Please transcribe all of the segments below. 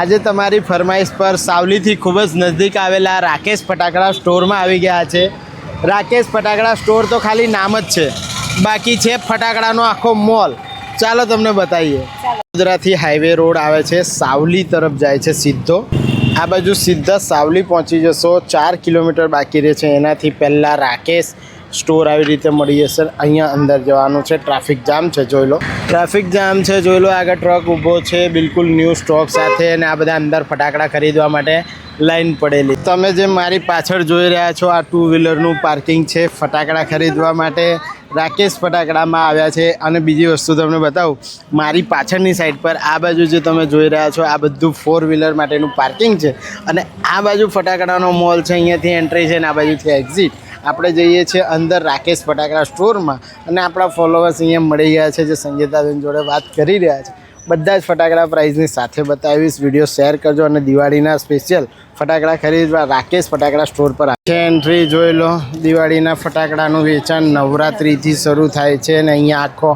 આજે તમારી ફરમાઈશ પર સાવલીથી ખૂબ જ નજદીક આવેલા રાકેશ ફટાકડા સ્ટોરમાં આવી ગયા છે. રાકેશ ફટાકડા સ્ટોર તો ખાલી નામ જ છે. બાકી છે ફટાકડાનો આખો મોલ. ચાલો તમને બતાવીએ. વડોદરાથી હાઈવે રોડ આવે છે સાવલી તરફ જાય છે સીધો. આ બાજુ સીધા સાવલી પહોંચી જશો ચાર કિલોમીટર બાકી રહે છે. એનાથી પહેલાં રાકેશ સ્ટોર આવી રીતે મળી જશે. અહીંયા અંદર જવાનું છે. ટ્રાફિક જામ છે, જોઈ લો. ટ્રાફિક જામ છે, જોઈ લો. આગળ ટ્રક ઊભો છે. બિલકુલ ન્યૂ સ્ટોક સાથે અને આ બધા અંદર ફટાકડા ખરીદવા માટે લાઈન પડેલી. તમે જે મારી પાછળ જોઈ રહ્યા છો, આ ટુ વ્હીલરનું પાર્કિંગ છે. ફટાકડા ખરીદવા માટે રાકેશ ફટાકડામાં આવ્યા છે. અને બીજી વસ્તુ તમને બતાવું. મારી પાછળની સાઈડ પર આ બાજુ જે તમે જોઈ રહ્યા છો, આ બધું ફોર વ્હીલર માટેનું પાર્કિંગ છે. અને આ બાજુ ફટાકડાનો મોલ છે. અહીંયાથી એન્ટ્રી છે અને આ બાજુથી એક્ઝિટ આપણે જઈએ છીએ અંદર રાકેશ ફટાકડા સ્ટોરમાં અને આપણા ફોલોવર્સ અહીંયા મળી ગયા છે, જે સંગીતાબેન જોડે વાત કરી રહ્યા છે. બધા જ ફટાકડા પ્રાઇઝની સાથે બતાવીશ. વીડિયો શેર કરજો અને દિવાળીના સ્પેશિયલ ફટાકડા ખરીદવા રાકેશ ફટાકડા સ્ટોર પર છે એન્ટ્રી જોઈ લો. દિવાળીના ફટાકડાનું વેચાણ નવરાત્રિથી શરૂ થાય છે અને અહીંયા આખો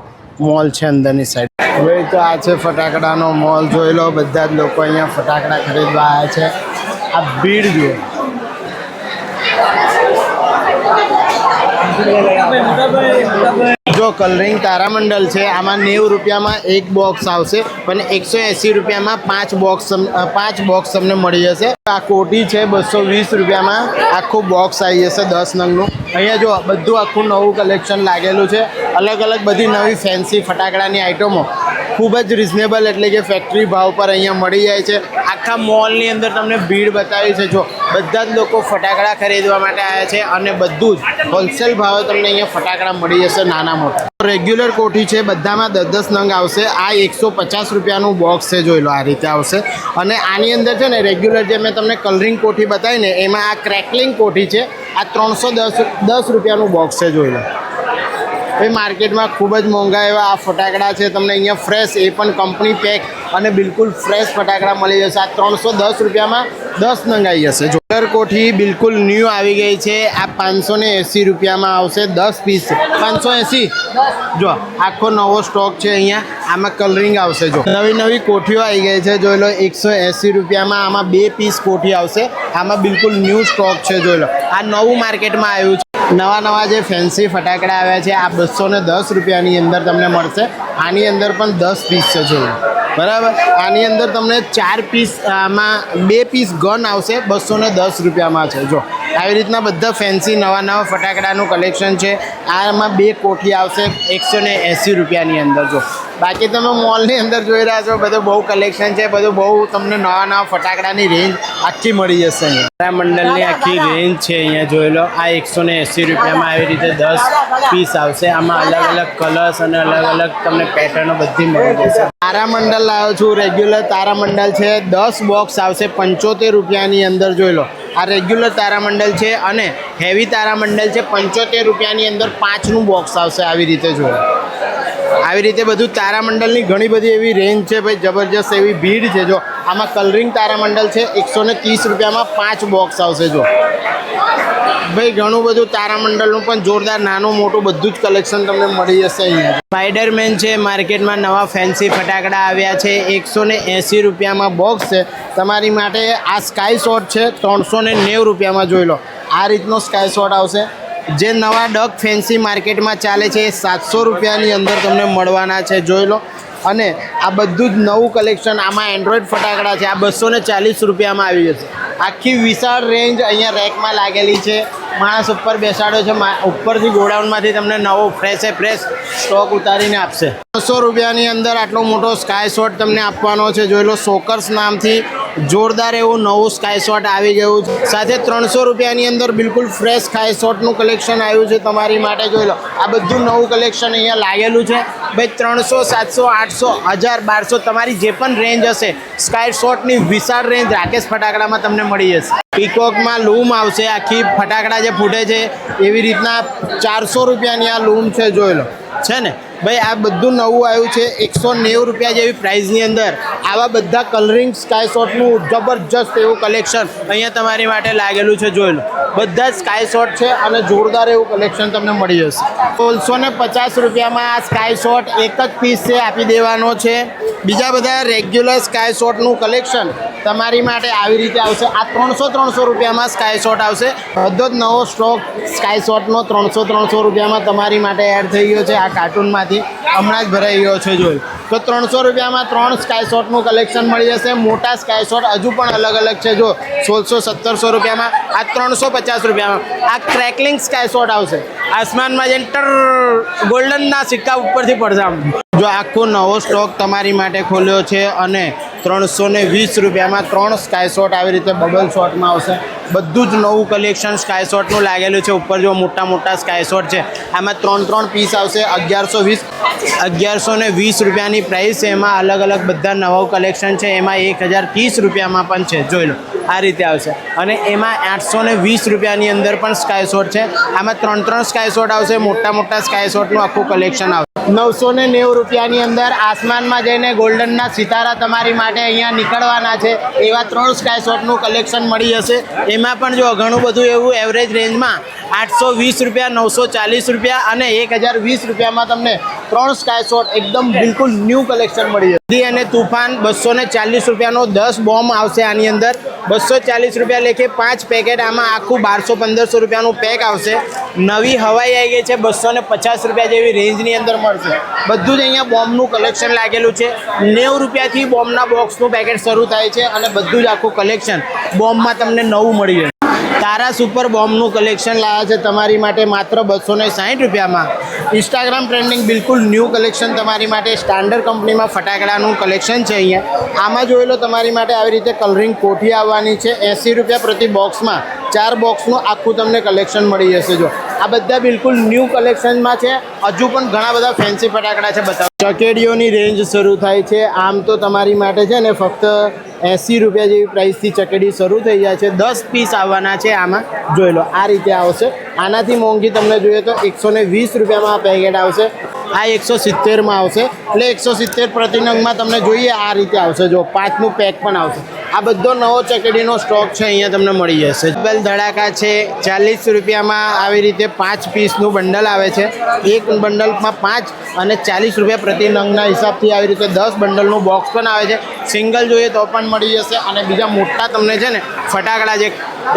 મોલ છે અંદરની સાઈડ હવે તો આ છે ફટાકડાનો મોલ જોઈ લો, બધા જ લોકો અહીંયા ફટાકડા ખરીદવા આવ્યા છે. આ ભીડ જુઓ જો કલરિંગ તારામંડલ છે, આમાં નેવું રૂપિયામાં એક બોક્સ આવશે પણ એકસો એંસી રૂપિયામાં પાંચ બોક્સ પાંચ બોક્સ તમને મળી જશે. આ કોટી છે, બસો વીસ રૂપિયામાં આખું બોક્સ આવી જશે દસ નંગનું. અહીંયા જો બધું આખું નવું કલેક્શન લાગેલું છે. અલગ અલગ બધી નવી ફેન્સી ફટાકડાની આઇટમો ખૂબ જ રિઝનેબલ એટલે કે ફેક્ટરી ભાવ પર અહીંયા મળી જાય છે. આખા મોલની અંદર તમને ભીડ બતાવી છે. જો, બધા જ લોકો ફટાકડા ખરીદવા માટે આવ્યા છે અને બધું જ હોલસેલ ભાવે તમને અહીંયા ફટાકડા મળી જશે નાના મોટા. રેગ્યુલર કોઠી છે, બધામાં દસ દસ નંગ આવશે. આ એકસો પચાસ રૂપિયાનું બોક્સ છે, જોઈ લો આ રીતે આવશે. અને આની અંદર છે ને રેગ્યુલર જે મેં તમને કલરિંગ કોઠી બતાવી ને એમાં આ ક્રેકલિંગ કોઠી છે. આ ત્રણસો દસ દસ રૂપિયાનું બોક્સ છે, જોઈ લો. એ માર્કેટમાં ખૂબ જ મોંઘા એવા આ ફટાકડા છે. તમને અહીંયા ફ્રેશ એ પણ કંપની પેક અને બિલકુલ ફ્રેશ ફટાકડા મળી જશે. આ ત્રણસો દસ રૂપિયામાં દસ નંગાઈ જશે. જો કલર કોઠી બિલકુલ ન્યૂ આવી ગઈ છે. આ પાંચસો ને એંસી રૂપિયામાં આવશે દસ પીસ પાંચસો એંસી? જો, આખો નવો સ્ટોક છે અહીંયા. આમાં કલરિંગ આવશે, જો. નવી નવી કોઠીઓ આવી ગઈ છે. જોઈ લો, એકસો એંસી રૂપિયામાં આમાં બે પીસ કોઠી આવશે. આમાં બિલકુલ ન્યૂ સ્ટોક છે, જોઈ લો. આ નવું માર્કેટમાં આવ્યું છે. નવા નવા જે ફેન્સી ફટાકડા આવ્યા છે, આ બસો ને દસ રૂપિયાની અંદર તમને મળશે. આની અંદર પણ દસ પીસ છે બરાબર? આની અંદર તમને ચાર પીસ આમાં બે પીસ ગન આવશે બસો ને દસ રૂપિયામાં છે. જો, આવી રીતના બધા ફેન્સી નવા નવા ફટાકડાનું કલેક્શન છે. આમાં બે કોઠી આવશે, એકસો ને એંસી રૂપિયાની અંદર. જો બાકી તમે મોલની અંદર જોઈ રહ્યા છો બધું બહુ કલેક્શન છે બધું બહુ તમને નવા નવા ફટાકડાની રેન્જ આખી મળી જશે અહીંયા. મંડળની આખી રેન્જ છે અહીંયા જોઈ લો. આ એકસો ને એંસી રૂપિયામાં આવી રીતે દસ પીસ આવશે. આમાં અલગ અલગ કલર્સ અને અલગ અલગ તમને પેટર્નો બધી મળી જશે. તારામંડળ લાવ્યો છું રેગ્યુલર તારામંડળ છે. દસ બોક્સ આવશે પંચોતેર રૂપિયાની અંદર જોઈ લો. આ રેગ્યુલર તારામંડળ છે અને હેવી તારામંડળ છે. પંચોતેર રૂપિયાની અંદર પાંચનું બોક્સ આવશે આવી રીતે જોઈ આવી રીતે બધું તારામંડળની ઘણી બધી એવી રેન્જ છે ભાઈ, જબરજસ્ત એવી ભીડ છે. જો, આમાં કલરિંગ તારામંડળ છે, એકસો ને ત્રીસ રૂપિયામાં પાંચ બોક્સ આવશે, જો. ભાઈ, ઘણું બધું તારામંડળનું પણ જોરદાર, નાનું, મોટું બધું જ કલેક્શન તમને મળી જશે અહીંયા. સ્પાઈડરમેન છે માર્કેટમાં નવા ફેન્સી ફટાકડા આવ્યા છે, એકસો ને એંસી રૂપિયામાં બોક્સ છે. તમારી માટે આ સ્કાય શોટ છે, ત્રણસો ને નેવું રૂપિયામાં જોઈ લો. આ રીતનો સ્કાય શોટ આવશે. જે નવા ડક ફેન્સી માર્કેટમાં ચાલે છે એ સાતસો રૂપિયાની અંદર તમને મળવાના છે, જોઈ લો. અને આ બધું જ નવું કલેક્શન, આમાં એન્ડ્રોઈડ ફટાકડા છે, આ બસો ને ચાલીસ રૂપિયામાં આવી જશે. આખી વિશાળ રેન્જ અહીંયા રેકમાં લાગેલી છે. માણસ ઉપર બેસાડ્યો છે ઉપરથી ગોડાઉનમાંથી તમને નવો ફ્રેશે ફ્રેશ સ્ટોક ઉતારીને આપશે. બસો રૂપિયાની અંદર આટલો મોટો સ્કાય શોટ તમને આપવાનો છે, જોઈ લો સોકર્સ નામથી જોરદાર એવું નવું સ્કાય શોટ આવી ગયું છે. સાથે ત્રણસો રૂપિયાની અંદર બિલકુલ ફ્રેશ સ્કાય શોટનું કલેક્શન આવ્યું છે તમારી માટે. જોઈ લો, આ બધું નવું કલેક્શન અહીંયા લાગેલું છે. ભાઈ, ત્રણસો, સાતસો, આઠસો, હજાર, બારસો તમારી જે પણ રેન્જ હશે સ્કાય શોટની વિશાળ રેન્જ રાકેશ ફટાકડામાં તમને મળી જશે. પીકોકમાં લૂમ આવશે. આખી ફટાકડા જે ફૂટે છે, એવી રીતના ચારસો રૂપિયાની આ લૂમ છે, જોઈ લો. છે ને? ભાઈ, આ બધું નવું આવ્યું છે, એકસો નેવું રૂપિયા જેવી પ્રાઇઝની અંદર. આવા બધા કલરિંગ સ્કાય શોટનું જબરજસ્ત એવું કલેક્શન અહીંયા તમારી માટે લાગેલું છે, જોઈ લો. બધા સ્કાય શોટ છે અને જોરદાર એવું કલેક્શન તમને મળી જશે. સોળસો ને પચાસ રૂપિયામાં આ સ્કાય શોટ એક જ પીસ છે, આપી દેવાનો છે. બીજા બધા રેગ્યુલર સ્કાય શોટનું કલેક્શન તમારી માટે આવી રીતે આવશે. આ ત્રણસો ત્રણસો રૂપિયામાં સ્કાય શોટ આવશે. બધો જ નવો સ્ટોક સ્કાય શોટનો ત્રણસો ત્રણસો રૂપિયામાં તમારી માટે એડ થઈ ગયો છે. આ કાર્ટૂનમાંથી હમણાં જ ભરાઈ ગયો છે જોઈ. તો ત્રણસો રૂપિયામાં ત્રણ સ્કાય શોટનું કલેક્શન મળી જશે. મોટા સ્કાય શોટ હજુ પણ અલગ અલગ છે જો. સોળસો સત્તરસો રૂપિયામાં આ ત્રણસો પચાસ રૂપિયામાં. આ ક્રેકલિંગ સ્કાય શોટ આવશે. આસમાનમાં જેન્ટર ગોલ્ડનના સિક્કા ઉપરથી પડશે આમ. જો આખો નવો સ્ટોક તમારી માટે ખોલ્યો છે અને ત્રણસો ને વીસ રૂપિયામાં ત્રણ સ્કાય શોટ આવી રીતે બબલ શોટમાં આવશે. બધું જ નવું કલેક્શન સ્કાય શોટનું લાગેલું છે. ઉપર જો મોટા મોટા સ્કાય શોટ છે. આમાં ત્રણ ત્રણ પીસ આવશે. અગિયારસો વીસ, અગિયારસો ને વીસ રૂપિયાની પ્રાઇસ એમાં અલગ અલગ બધા નવું કલેક્શન છે. એમાં એક હજાર ત્રીસ રૂપિયામાં પણ છે. જોઈ લો. આ રીતે આવશે. અને એમાં આઠસો ને વીસ રૂપિયાની અંદર પણ સ્કાય શોટ છે. આમાં ત્રણ ત્રણ સ્કાય શોટ આવશે. મોટા મોટા સ્કાય શોટનું આખું કલેક્શન આવશે. નવસો ને નેવું રૂપિયાની અંદર આસમાનમાં જઈને ગોલ્ડનના સિતારા તમારી માટે અહીંયા નીકળવાના છે. એવા ત્રણ સ્કાય શોટનું કલેક્શન મળી જશે એમાં પણ જો ઘણું બધું એવું એવરેજ રેન્જમાં આઠસો વીસ રૂપિયા નવસો ચાલીસ રૂપિયા અને એક હજાર વીસ રૂપિયામાં તમને ત્રણ સ્કાય શોટ એકદમ બિલકુલ ન્યૂ કલેક્શન મળી જશે દી અને તુફાન બસો ને ચાલીસ રૂપિયાનો દસ બોમ્બ આવશે આની અંદર. બસો ચાલીસ રૂપિયા લેખે પાંચ પેકેટ આમાં આખું બારસો પંદરસો રૂપિયાનું પેક આવશે. નવી હવાઈ આવી ગઈ છે, બસો ને પચાસ રૂપિયા જેવી રેન્જની અંદર મળશે. બધું જ અહીંયા બોમ્બનું કલેક્શન લાગેલું છે. નેવું રૂપિયાથી બોમ્બના બોક્સનું પેકેટ શરૂ થાય છે અને બધું જ આખું કલેક્શન બોમ્બમાં તમને નવું મળી જશે તારા સુપર બોમ્બનું કલેક્શન લાવ્યા છે તમારી માટે માત્ર બસો ને સાઠ રૂપિયામાં. ઇન્સ્ટાગ્રામ ટ્રેન્ડિંગ બિલકુલ ન્યૂ કલેક્શન તમારી માટે સ્ટાન્ડર્ડ કંપનીમાં ફટાકડાનું કલેક્શન છે અહીંયા. આમાં જોઈ લો તમારી માટે આવી રીતે કલરિંગ કોઠી આવવાની છે. એંસી રૂપિયા પ્રતિ બોક્સમાં ચાર બોક્સનું આખું તમને કલેક્શન મળી જશે જો. આ બધા બિલકુલ ન્યૂ કલેક્શનમાં છે. હજુ પણ ઘણા બધા ફેન્સી ફટાકડા છે, બતાવો. ચકેડીઓની રેન્જ શરૂ થાય છે. આમ તો તમારી માટે છે ને ફક્ત એંસી રૂપિયા જેવી પ્રાઇસથી ચકેડી શરૂ થઈ જાય છે. દસ પીસ આવવાના છે આમાં. જોઈ લો, આ રીતે આવશે. આનાથી મોંઘી તમને જોઈએ તો એકસો ને વીસ રૂપિયામાં આ પેકેટ આવશે. આ એકસો સિત્તેરમાં આવશે. એટલે એકસો સિત્તેર પ્રતિનંગમાં તમને જોઈએ આ રીતે આવશે. જો પાંચનું પેક પણ આવશે. આ બધો નવો ચકેડીનો સ્ટોક છે, અહીંયા તમને મળી જશે. બેલ ધડાકા છે, ચાલીસ રૂપિયામાં આવી રીતે પાંચ પીસનું બંડલ આવે છે. એક બંડલમાં પાંચ અને ચાલીસ રૂપિયા પ્રતિ નંગના હિસાબથી આવી રીતે દસ બંડલનું બોક્સ પણ આવે છે. સિંગલ જોઈએ તો પણ મળી જશે અને બીજા મોટા તમને છે ને, ફટાકડા જે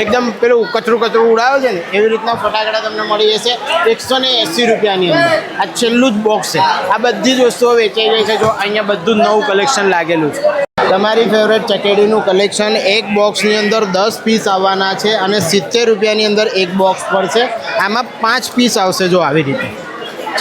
એકદમ પેલું કચરું કચરું ઉડાવે છે ને, એવી રીતના ફટાકડા તમને મળી જશે એકસો ને એંસી રૂપિયાની અંદર. આ છેલ્લું જ બોક્સ છે. આ બધી જ વસ્તુઓ વેચાઈ ગઈ છે, જો અહીંયા બધું જ નવું કલેક્શન લાગેલું છે. તમારી ફેવરેટ ચકેડીનું કલેક્શન એક બોક્સની અંદર દસ પીસ આવવાના છે અને સિત્તેર રૂપિયાની અંદર એક બોક્સ પડશે. આમાં પાંચ પીસ આવશે જો આવી રીતે.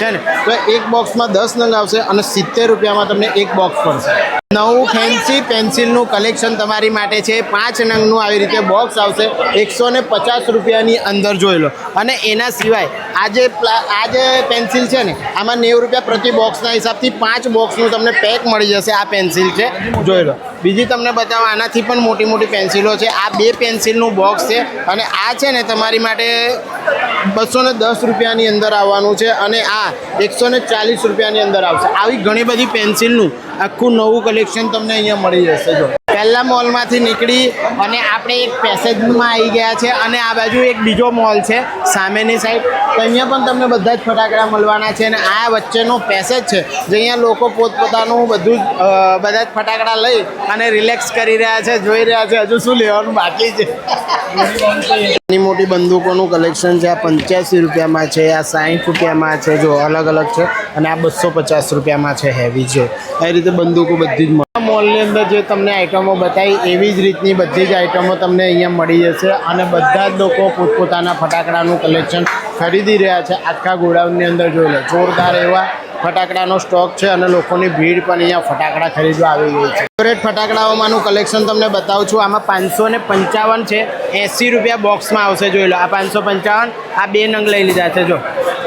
છે ને? તો એક બોક્સમાં દસ નંગ આવશે અને સિત્તેર રૂપિયામાં તમને એક બોક્સ પડશે નવું ફેન્સી પેન્સિલનું કલેક્શન તમારી માટે છે. પાંચ નંગનું આવી રીતે બોક્સ આવશે. એકસો ને પચાસ રૂપિયાની અંદર જોઈ લો. અને એના સિવાય આજે આ જે પેન્સિલ છે ને, આમાં નેવું રૂપિયા પ્રતિ બોક્સના હિસાબથી પાંચ બોક્સનું તમને પેક મળી જશે આ પેન્સિલ છે. જોઈ લો. બીજી તમને બતાવો, આનાથી પણ મોટી મોટી પેન્સિલો છે. આ બે પેન્સિલનું બોક્સ છે. અને આ છે ને તમારી માટે બસો ને દસ રૂપિયાની અંદર આવવાનું છે અને આ એકસો ને ચાલીસ રૂપિયાની અંદર આવશે. આવી ઘણી બધી પેન્સિલનું આખું નવું કલેક્શન તમને અહીંયા મળી જશે જો. પહેલા મોલમાંથી નીકળી અને આપણે એક પેસેજમાં આવી ગયા છે અને આ બાજુ એક બીજો મોલ છે સામેની સાઈડ તો અહીંયા પણ તમને બધા જ ફટાકડા મળવાના છે અને આ વચ્ચેનો પેસેજ છે જે અહીંયા લોકો પોતપોતાનું બધું જ બધા જ ફટાકડા લઈ અને રિલેક્સ કરી રહ્યા છે, જોઈ રહ્યા છે. હજુ શું લેવાનું બાકી છે? નાની મોટી બંદૂકોનું કલેક્શન છે. આ પંચ્યાસી રૂપિયામાં છે, આ સાઠ રૂપિયામાં છે, જો અલગ અલગ છે અને આ બસો પચાસ રૂપિયામાં છે હેવી છે. એ રીતે બંદૂકો બધી જ મોલની અંદર જે તમને આઈટમો બતાવી, એવી જ રીતની બધી જ આઈટમો તમને અહીંયા મળી જશે અને બધા જ લોકો પોતપોતાના ફટાકડાનું કલેક્શન ખરીદી રહ્યા છે. આખા ગોડાઉનની અંદર જોઈ લો, જોરદાર એવા ફટાકડાનો સ્ટોક છે અને લોકોની ભીડ પણ અહીંયા ફટાકડા ખરીદવા આવી ગઈ છે. ફેવરેટ ફટાકડાઓમાંનું કલેક્શન તમને બતાવું છું. આમાં પાંચસો ને પંચાવન છે. એંસી રૂપિયા બોક્સમાં આવશે, જોઈ લો. આ પાંચસો પંચાવન, આ બે નંગ લઈ લીધા છે, જો.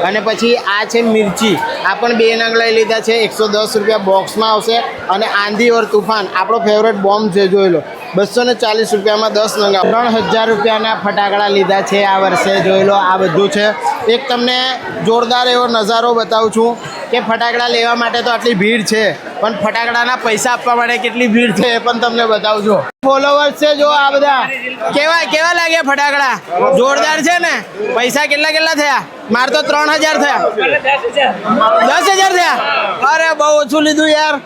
અને પછી આ છે મિર્ચી. આ પણ બે નંગ લઈ લીધા છે. એકસો દસ રૂપિયા બોક્સમાં આવશે. અને આંધી ઓર તુફાન. આપણો ફેવરેટ બોમ્બ છે, જોઈ લો. બસો ને ચાલીસ રૂપિયામાં દસ નંગા. ત્રણ હજાર રૂપિયાના ફટાકડા લીધા છે આ વર્ષે, જોઈ લો, આ બધું છે. એક તમને જોરદાર એવો નજારો બતાવું છું કે ફટાકડા લેવા માટે તો આટલી ભીડ છે, પણ ફટાકડાના પૈસા આપવા માટે કેટલી ભીડ છે એ પણ તમને બતાવું છું. ફોલોવર્સ છે, જો આ બધા. કેવા કેવા લાગ્યા ફટાકડા? જોરદાર છે ને? પૈસા કેટલા કેટલા થયા? માર તો ત્રણ હજાર થયા. દસ હજાર થયા? અરે બહુ ઓછું લીધું યાર.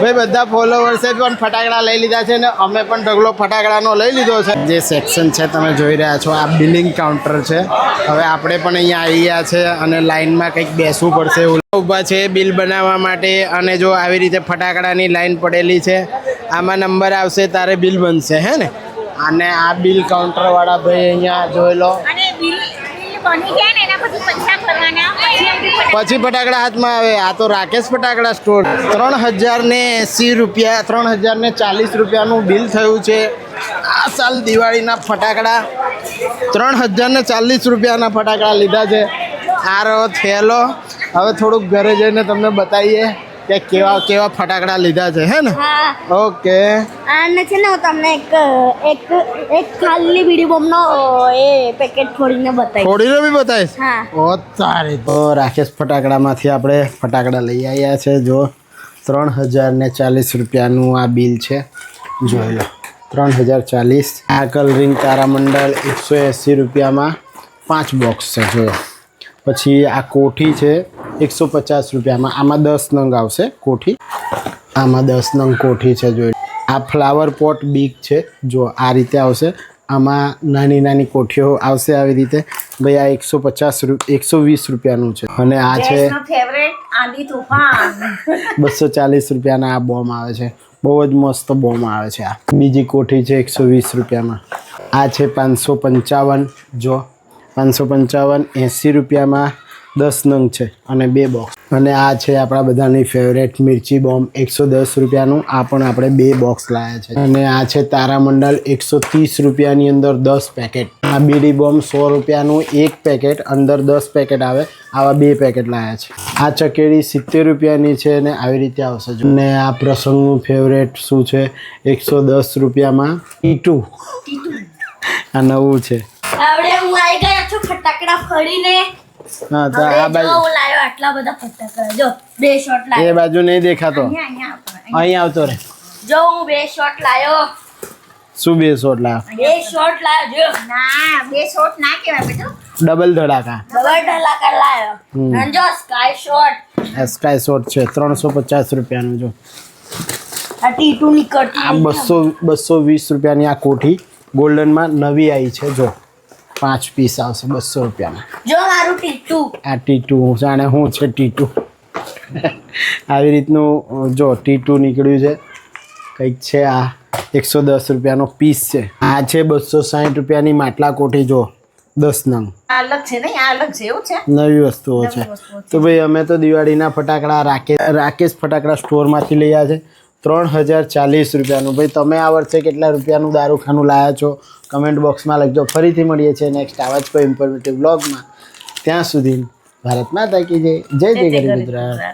ભાઈ, બધા ફોલોવર્સે પણ ફટાકડા લઈ લીધા છે ને અમે પણ ઢગલો ફટાકડાનો લઈ લીધો છે. જે સેક્શન છે, તમે જોઈ રહ્યા છો, આ બિલિંગ કાઉન્ટર છે. હવે આપણે પણ અહીંયા આવી ગયા છે અને લાઇનમાં કંઈક બેસવું પડશે ઊભા છે બિલ બનાવવા માટે અને જો આવી રીતે ફટાકડાની લાઈન પડેલી છે, આમાં નંબર આવશે, તારે બિલ બનશે, હે ને? અને આ બિલ કાઉન્ટરવાળા ભાઈ અહીંયા જોઈ લો. પછી ફટાકડા હાથમાં આવે. આ તો રાકેશ ફટાકડા સ્ટોર. ત્રણ હજાર ને એંસી રૂપિયા, ત્રણ હજાર ને ચાલીસ રૂપિયાનું બિલ થયું છે. આ સાલ દિવાળીના ફટાકડા. ત્રણ હજાર ને ચાલીસ રૂપિયાના ફટાકડા લીધા છે. આ રહ્યો થેલો. હવે થોડુંક ઘરે જઈને તમને બતાવીએ. કે કેવા કેવા ફટાકડા લીધા છે હે ને? હા. ઓકે. અને છે ને હું તમને એક એક એક ખાલી બીડી બોમ્બનો એ પેકેટ ફોડીને બતાવીશ. થોડીને બી બતાવીશ? હા. ઓ તારે તો. રાકેશ ફટાકડામાંથી આપણે ફટાકડા લઈ આવ્યા છે જો. ત્રણ હજાર ને ચાલીસ રૂપિયાનું આ બિલ છે. જોઈ લો. ત્રણ હજાર ચાલીસ. આ કલરિંગ તારામંડળ એકસો એંસી રૂપિયામાં પાંચ બોક્સ છે જોયો પછી આ કોઠી છે એકસો પચાસ રૂપિયામાં. આમાં દસ નંગ આવશે કોઠી. આમાં દસ નંગ કોઠી છે જોઈ આ ફ્લાવર પોટ બીક છે જો આ રીતે આવશે. આમાં નાની નાની કોઠીઓ આવશે આવી રીતે. ભાઈ આ એકસો પચાસ એકસો વીસ રૂપિયાનું છે. અને આ છે બસો ચાલીસ રૂપિયાના આ બોમ આવે છે. બહુ જ મસ્ત બોમ આવે છે આ. બીજી કોઠી છે એકસો વીસ રૂપિયામાં. આ છે પાંચસો પંચાવન જો. પાંચસો પંચાવન એંસી રૂપિયામાં. દસ નંગ છે અને બે બોક્સ અને આ છે આપણા બધાની ફેવરેટ મિર્ચી બોમ્બ. એકસો દસ રૂપિયાનું આ પણ આપણે બે બોક્સ લાવ્યા છે. અને આ છે તારામંડળ એકસો ત્રીસ રૂપિયાની અંદર દસ પેકેટ આ બીડી બોમ્બ સો રૂપિયાનું એક પેકેટ અંદર દસ પેકેટ આવે આવા બે પેકેટ લાવ્યા છે. આ ચકેડી સિત્તેર રૂપિયાની છે અને આવી રીતે આવશે. અને આ પ્રસંગનું ફેવરેટ શું છે? એકસો દસ રૂપિયામાં ઈટુ આ નવું છે. આવડે હું આવી ગયા છું ફટાકડા હવે આ બાજુ. હું લાવ્યો આટલા બધા ફટાકડા જો બે શોટ એ બાજુ નહીં દેખાતો. અહીંયા અહીંયા અહીં આવતો રે જો હું બે શોટ લાયો. શું બે શોટ લાવ બે શોટ લાવ્યો જો. ના બે શોટ ના કહેવાય બેટો. ડબલ ધડાકા. ડબલ ધડાકા લાવ્યો હમ. અને જો સ્કાય શોટ સ્કાય શોટ છે ત્રણસો પચાસ રૂપિયાનું જો. આ ટીટુ નીકળતી આ બસો બસો વીસ રૂપિયાની આ કોઠી ગોલ્ડનમાં નવી આવી છે જો. પાંચ પીસ આવશે બસો રૂપિયાના. જો મારું ટીટુ. આ ટીટુ જાણે શું છે ટીટુ. આવી રીતનું જો ટીટુ નીકળ્યું છે. કંઈક છે આ એકસો દસ રૂપિયાનો પીસ છે. આ છે બસો સાઠ રૂપિયાની માટલા કોઠી જો દસ નંગ. અલગ છે નહીં? અલગ છે એવું છે. નવી વસ્તુઓ છે. તો ભાઈ અમે તો દિવાળીના ફટાકડા રાકેશ રાકેશ ફટાકડા સ્ટોરમાંથી લઈ આવ્યા છે. ત્રણ હજાર ચાલીસ રૂપિયાનું. ભાઈ તમે આ વર્ષે કેટલા રૂપિયાનું દારૂખાનું લાયા છો? કમેન્ટ બોક્સમાં લખજો. ફરીથી મળીએ છીએ નેક્સ્ટ આવા જ કોઈ ઇન્ફોર્મેટિવ બ્લોગમાં ત્યાં સુધી ભારત માતા કી જય. જય જય ગરીબ ગુજરાત.